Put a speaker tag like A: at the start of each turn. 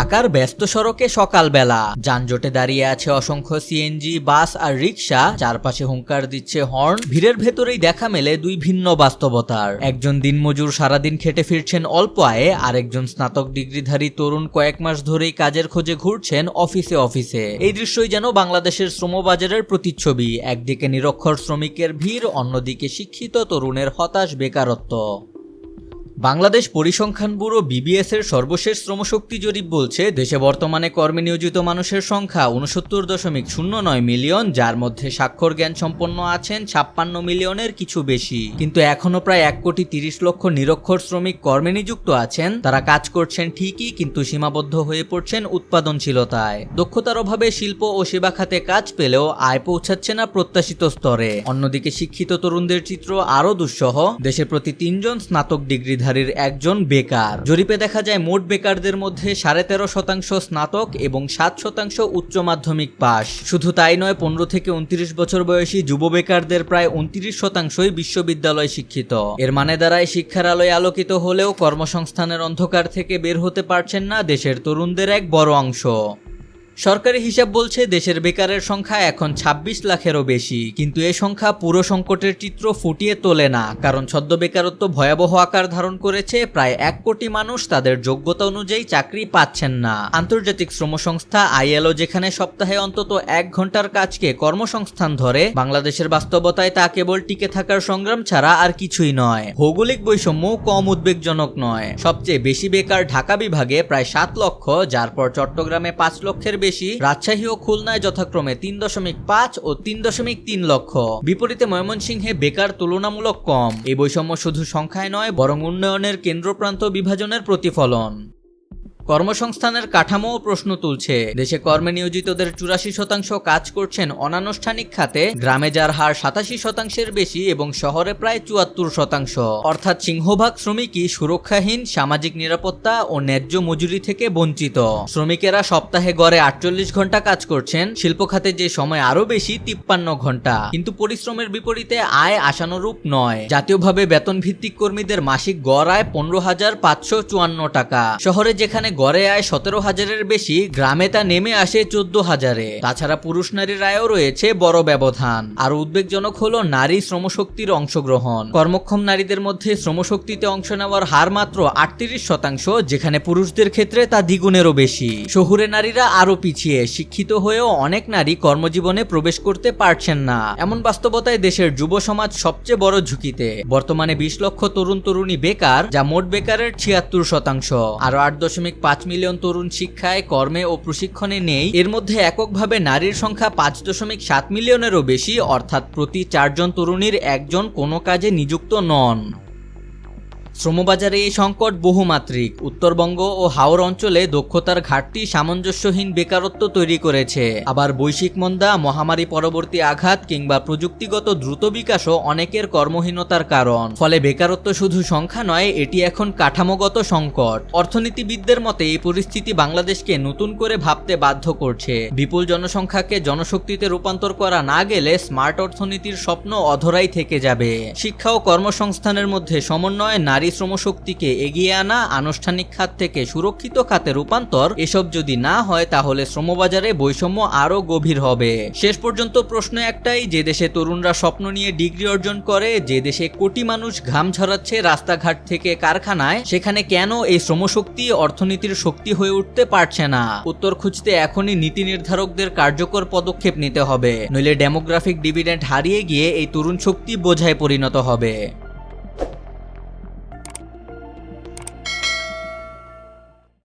A: ঢাকার ব্যস্ত সড়কে সকালবেলা। যানজটে দাঁড়িয়ে আছে অসংখ্য সিএনজি বাস আর রিক্সা চারপাশে হুঙ্কার দিচ্ছে হর্ন। ভিড়ের ভেতরেই দেখা মেলে দুই ভিন্ন বাস্তবতার। একজন দিনমজুর সারাদিন খেটে ফিরছেন অল্প আয়ে, আরেকজন স্নাতক ডিগ্রিধারী তরুণ কয়েক মাস ধরেই কাজের খোঁজে ঘুরছেন অফিসে অফিসে। এই দৃশ্যই যেন বাংলাদেশের শ্রমবাজারের প্রতিচ্ছবি। একদিকে নিরক্ষর শ্রমিকের ভিড়, অন্যদিকে শিক্ষিত তরুণের হতাশ বেকারত্ব। বাংলাদেশ পরিসংখ্যান ব্যুরো বিবিএস এর সর্বশেষ শ্রমশক্তি জরিপ বলছে, দেশে বর্তমানে কর্মে নিয়োজিত মানুষের সংখ্যা উনসত্তর দশমিক শূন্য নয় মিলিয়ন, যার মধ্যে স্বাক্ষর জ্ঞান সম্পন্ন আছেন ছাপ্পান্ন মিলিয়নের কিছু বেশি। কিন্তু এখনও প্রায় এক কোটি তিরিশ লক্ষ নিরক্ষর শ্রমিক কর্মে নিযুক্ত আছেন। তারা কাজ করছেন ঠিকই, কিন্তু সীমাবদ্ধ হয়ে পড়ছেন উৎপাদনশীলতায়। দক্ষতার অভাবে শিল্প ও সেবা খাতে কাজ পেলেও আয় পৌঁছাচ্ছে না প্রত্যাশিত স্তরে। অন্যদিকে শিক্ষিত তরুণদের চিত্র আরও দুঃসহ। দেশে প্রতি তিনজন স্নাতক ডিগ্রিধারীর একজন বেকার। জরিপে দেখা যায়, মোট বেকারদের মধ্যে সাড়ে তেরো শতাংশ স্নাতক এবং সাত শতাংশ উচ্চ মাধ্যমিক পাশ। শুধু তাই নয়, পনেরো থেকে উনত্রিশ বছর বয়সী যুব বেকারদের প্রায় উনত্রিশ শতাংশই বিশ্ববিদ্যালয় শিক্ষিত। এর মানে দ্বারাই শিক্ষার আলোয় আলোকিত হলেও কর্মসংস্থানের অন্ধকার থেকে বের হতে পারছেন না দেশের তরুণদের এক বড় অংশ। সরকারি হিসাব বলছে দেশের বেকারের সংখ্যা এখন ২৬ লাখেরও বেশি, কিন্তু এ সংখ্যা পুরো সংকটের চিত্র ফুটিয়ে তোলে না, কারণ ছদ্ম বেকারত্ব ভয়াবহ আকার ধারণ করেছে প্রায় এক কোটি মানুষ তাদের যোগ্যতা অনুযায়ী চাকরি পাচ্ছেন না। আন্তর্জাতিক শ্রম সংস্থা আইএলও যেখানে সপ্তাহে অন্তত এক ঘণ্টার কাজকে কর্মসংস্থান ধরে, বাংলাদেশের বাস্তবতায় তা কেবল টিকে থাকার সংগ্রাম ছাড়া আর কিছুই নয়। ভৌগোলিক বৈষম্য কম উদ্বেগজনক নয়। সবচেয়ে বেশি বেকার ঢাকা বিভাগে প্রায় সাত লক্ষ, যার পর চট্টগ্রামে পাঁচ লক্ষের বেশি রাজশাহী ও খুলনায় যথাক্রমে তিন দশমিক পাঁচ ও তিন দশমিক তিন লক্ষ। বিপরীতে ময়মনসিংহে বেকার তুলনামূলক কম। এই বৈষম্য শুধু সংখ্যায় নয়, বরং উন্নয়নের কেন্দ্রপ্রান্ত বিভাজনের প্রতিফলন। কর্মসংস্থানের কাঠামোও প্রশ্ন তুলছে। দেশে কর্মে নিয়োজিতদের চুরাশি শতাংশ কাজ করছেন অনানুষ্ঠানিক খাতে, গ্রামে যার হার সাতাশি শতাংশের বেশি এবং শহরে প্রায় চুয়াত্তর শতাংশ। অর্থাৎ সিংহভাগ শ্রমিকই সুরক্ষাহীন, সামাজিক নিরাপত্তা ও ন্যায্য মজুরি থেকে বঞ্চিত। শ্রমিকেরা সপ্তাহে গড়ে আটচল্লিশ ঘণ্টা কাজ করছেন, শিল্প খাতে যে সময় আরও বেশি তিপ্পান্ন ঘণ্টা কিন্তু পরিশ্রমের বিপরীতে আয় আশানুরূপ নয়। জাতীয়ভাবে বেতন ভিত্তিক কর্মীদের মাসিক গড় আয় পনেরো হাজার পাঁচশো চুয়ান্ন টাকা। শহরে যেখানে গড়ে আয় সতেরো হাজারের বেশি, গ্রামে তা নেমে আসে চোদ্দ হাজারে। তাছাড়া পুরুষ নারীর আয়ও রয়েছে বড় ব্যবধান। আর উদ্বেগজনক হল নারী শ্রমশক্তির অংশগ্রহণ। কর্মক্ষম নারীদের মধ্যে শ্রমশক্তিতে অংশ নেওয়ার হার মাত্র আটত্রিশ শতাংশ, যেখানে পুরুষদের ক্ষেত্রে তা দ্বিগুণেরও বেশি। শহুরে নারীরা আরও পিছিয়ে, শিক্ষিত হয়েও অনেক নারী কর্মজীবনে প্রবেশ করতে পারছেন না। এমন বাস্তবতায় দেশের যুব সমাজ সবচেয়ে বড় ঝুঁকিতে। বর্তমানে বিশ লক্ষ তরুণ তরুণী বেকার, যা মোট বেকারের ছিয়াত্তর শতাংশ। আরও আট দশমিক পাঁচ মিলিয়ন তরুণ শিক্ষায়, কর্মে ও প্রশিক্ষণে নেই। এর মধ্যে এককভাবে নারীর সংখ্যা পাঁচ দশমিক সাত মিলিয়নেরও বেশি, অর্থাৎ প্রতি চারজন তরুণীর একজন কোনো কাজে নিযুক্ত নন। শ্রমবাজারে এই সংকট বহুমাত্রিক। উত্তরবঙ্গ ও হাওর অঞ্চলে দক্ষতার ঘাটতি সামঞ্জস্যহীন বেকারত্ব তৈরি করেছে। আবার বৈশ্বিক মন্দা, মহামারী পরবর্তী আঘাত কিংবা প্রযুক্তিগত দ্রুত বিকাশও অনেকের কর্মহীনতার কারণ। ফলে বেকারত্ব শুধু সংখ্যা নয়, এটি এখন কাঠামোগত সংকট। অর্থনীতিবিদদের মতে, এই পরিস্থিতি বাংলাদেশকে নতুন করে ভাবতে বাধ্য করছে। বিপুল জনসংখ্যাকে জনশক্তিতে রূপান্তর করা না গেলে স্মার্ট অর্থনীতির স্বপ্ন অধরাই থেকে যাবে। শিক্ষা ও কর্মসংস্থানের মধ্যে সমন্বয়, নারী শ্রমশক্তিকে এগিয়ে আনা, আনুষ্ঠানিক খাত থেকে সুরক্ষিত খাতে রূপান্তর, এসব যদি না হয় তাহলে শ্রমবাজারে বৈষম্য আরও গভীর হবে। শেষ পর্যন্ত প্রশ্ন একটাই, যে দেশে তরুণরা স্বপ্ন নিয়ে ডিগ্রি অর্জন করে, যে দেশে কোটি মানুষ ঘাম ঝরাচ্ছে রাস্তাঘাট থেকে কারখানায়, সেখানে কেন এই শ্রমশক্তি, অর্থনীতির শক্তি হয়ে উঠতে পারছে না? উত্তর খুঁজতে এখনই নীতি নির্ধারকদের কার্যকর পদক্ষেপ নিতে হবে, নইলে ডেমোগ্রাফিক ডিভিডেন্ট হারিয়ে গিয়ে এই তরুণ শক্তি বোঝায় পরিণত হবে।